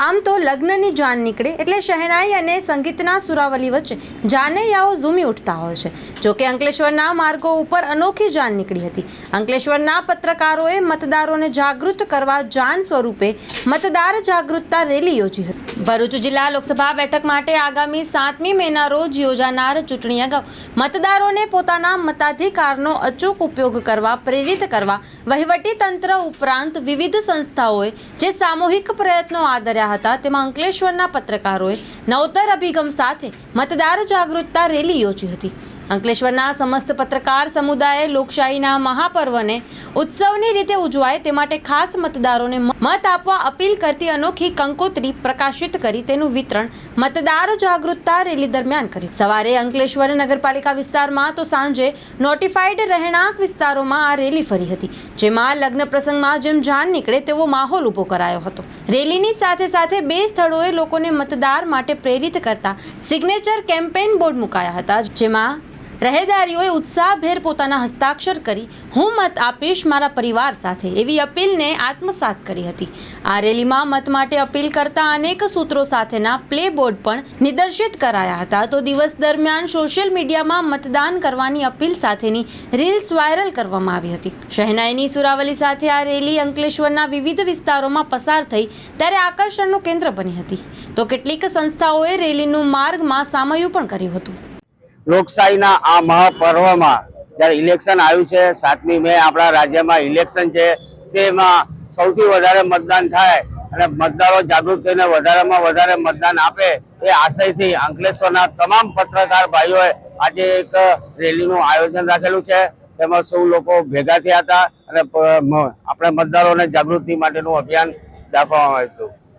આમ તો લગ્નની જાન નીકળે એટલે શહેનાઈ અને સંગીતના સુરાવલી વચ્ચે જાનૈયાઓ ઝૂમી ઉઠતા હોય છે. જોકે અંકલેશ્વરના માર્ગો ઉપર અનોખી જાન નીકળી હતી. અંકલેશ્વરના પત્રકારોએ મતદારોને જાગૃત કરવા જાન સ્વરૂપે મતદાર જાગૃતતા રેલી યોજી હતી. ભરૂચ જિલ્લા લોકસભા બેઠક માટે આગામી સાતમી મેના રોજ યોજાનાર ચૂંટણી અગાઉ મતદારોને પોતાના મતાધિકારનો અચૂક ઉપયોગ કરવા, પ્રેરિત કરવા વહીવટી તંત્ર ઉપરાંત વિવિધ સંસ્થાઓએ જે સામૂહિક પ્રયત્નો આદર્યા હતા તેમાં અંકલેશ્વરના પત્રકારોએ નવતર અભિગમ સાથે મતદાર જાગૃતતા રેલી યોજી હતી. અંકલેશ્વરના સમસ્ત પત્રકાર સમુદાયે લોકશાહીના મહાપર્વને ઉત્સવની રીતે ઉજવાય તે માટે ખાસ મતદારોને મત આપવા અપીલ કરતી અનોખી કંકોત્રી પ્રકાશિત કરી તેનું વિતરણ મતદાર જાગૃતતા રેલી દરમિયાન કરી. સવારે અંકલેશ્વર નગરપાલિકા વિસ્તારમાં તો સાંજે નોટિફાઈડ રહેણાંક વિસ્તારોમાં આ રેલી ફરી હતી, જેમાં લગ્ન પ્રસંગમાં જેમ જાન નીકળે તેવો માહોલ ઊભો કરાયો હતો. રેલીની સાથે સાથે બે સ્થળોએ લોકોને મતદાર માટે પ્રેરિત કરતા સિગ્નેચર કેમ્પેઇન બોર્ડ મુકાયા હતા, જેમાં રહેદારીઓએ ઉત્સાહભેર પોતાના હસ્તાક્ષર કરી હું મત આપીશ મારા પરિવાર સાથે એવી અપીલને આત્મસાત કરી હતી. આ રેલીમાં મત માટે અપીલ કરતા અનેક સૂત્રો સાથેના પ્લે બોર્ડ પણ નિદર્શિત કરાયા હતા. તો દિવસ દરમિયાન સોશિયલ મીડિયામાં મતદાન કરવાની અપીલ સાથેની રીલ્સ વાયરલ કરવામાં આવી હતી. શહેનાઈની સુરાવલી સાથે આ રેલી અંકલેશ્વરના વિવિધ વિસ્તારોમાં પસાર થઈ ત્યારે આકર્ષણનું કેન્દ્ર બની હતી. તો કેટલીક સંસ્થાઓએ રેલીનું માર્ગમાં સામયું પણ કર્યું હતું. લોકશાહીના આ મહાપર્વમાં જ્યારે ઇલેક્શન આવ્યું છે, સાતમી મે આપણા રાજ્યમાં ઇલેક્શન છે, તેમાં સૌથી વધારે મતદાન થાય અને મતદારો જાગૃત થઈને વધારેમાં વધારે મતદાન આપે એ આશયથી અંકલેશ્વરના તમામ પત્રકાર ભાઈઓએ આજે એક રેલીનું આયોજન રાખેલું છે. તેમાં સૌ લોકો ભેગા થયા હતા અને આપણે મતદારોને જાગૃતિ માટેનું અભિયાન દાખવવામાં આવ્યું હતું.